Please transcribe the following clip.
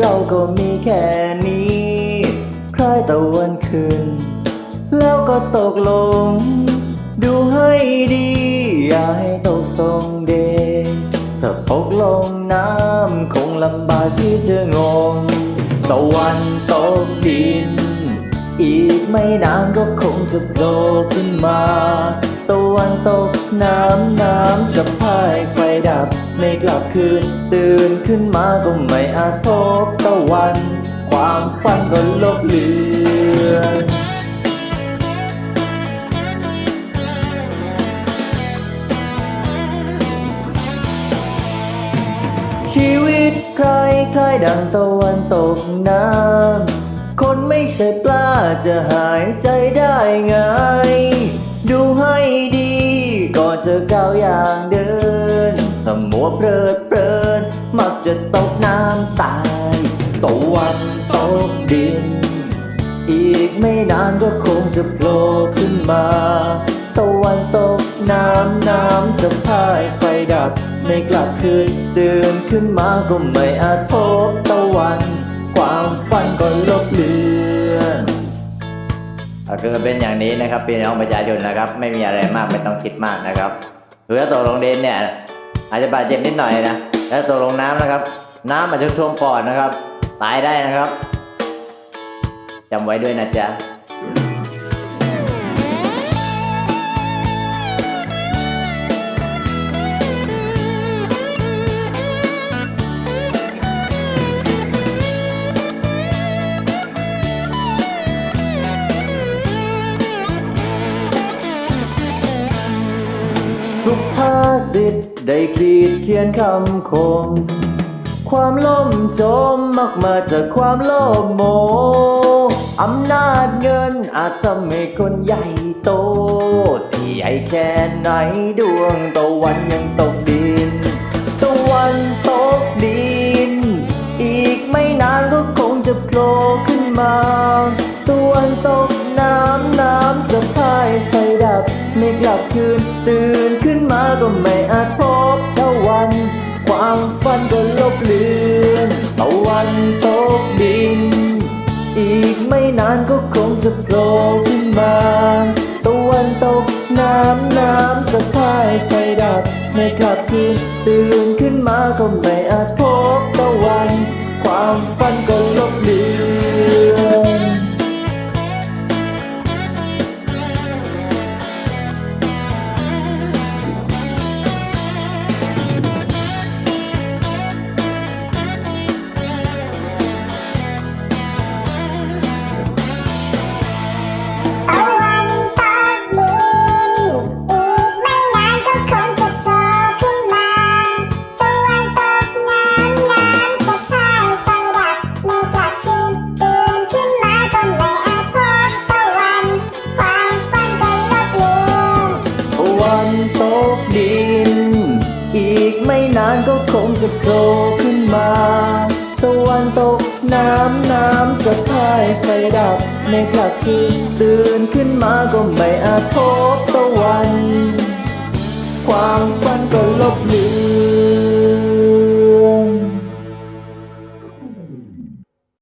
เราก็มีแค่นี้คล้ายตะวันขึ้น แล้วก็ตกลง ดูให้ดี อย่าให้ตกทรงเดชถ้าตกลงน้ำคงลำบากที่จะงงตะวันตกดิน อีกไม่นานก็คงจะโผล่ขึ้นมา ตะวันตกน้ำน้ำจะพายไฟดับ ไม่กลับคืน ตื่นขึ้นมาก็ไม่อาจพบตะวัน ความฝันก็ลบเลือนชีวิตใครใครดังตะวันตกน้ำ คนไม่ใช่ปลาจะหายใจได้ไง ดูให้ดีก็จะก้าวอย่างเดิน มัวเพลิดเพลินมักจะตกน้ำตายตะวันตกดิน อีกไม่นานก็คงจะโผล่ขึ้นมาตะวันตกน้ำน้ำจะพายไฟดับ ไม่กลับคืนตื่นขึ้นมาก็ไม่อาจพบตะวัน ความฝันก็ลบเลือนก็คือเป็นอย่างนี้นะครับพี่น้องประชาชนนะครับ ไม่มีอะไรมากไม่ต้องคิดมากนะครับหรือถ้าตกลงเดนเนี่ย อาจจะบาดเจ็บนิดหน่อยนะ แล้วตกลงน้ำนะครับ น้ำอาจจะท่วมปอดนะครับ ตายได้นะครับจำไว้ด้วยนะจ๊ะ สุภาษิตได้ขีดเขียนคำคม ความล่มจมมักมาจากความโลภโม อำนาจเงินอาจทำให้คนใหญ่โตที่ใหญ่แค่ไหนดวงตะวันยังตกดิน ตะวันตกดิน อีกไม่นานก็คงจะโผล่ขึ้นมา ตะวันตกน้ำน้ำจะพายไฟดับ ไม่กลับคืน ตื่นขึ้นมาก็ไม่อาจพบตะวัน ความฝันก็ลบเลือนตะวันตกดิน อีกไม่นานก็คงจะโผล่ขึ้นมาตะวันตกน้ำน้ำจะพายไฟดับไม่กลับคืน ตื่นขึ้นมาก็ไม่อาจพบตะวัน ความฝัน ตกดิน อีกไม่นานก็คงจะโผล่ขึ้นมาตะวันตกน้ำน้ำจะพายไฟดับในกลับคืนตื่นขึ้นมาก็ไม่อาจพบตะวัน ความฝันก็ลบเลื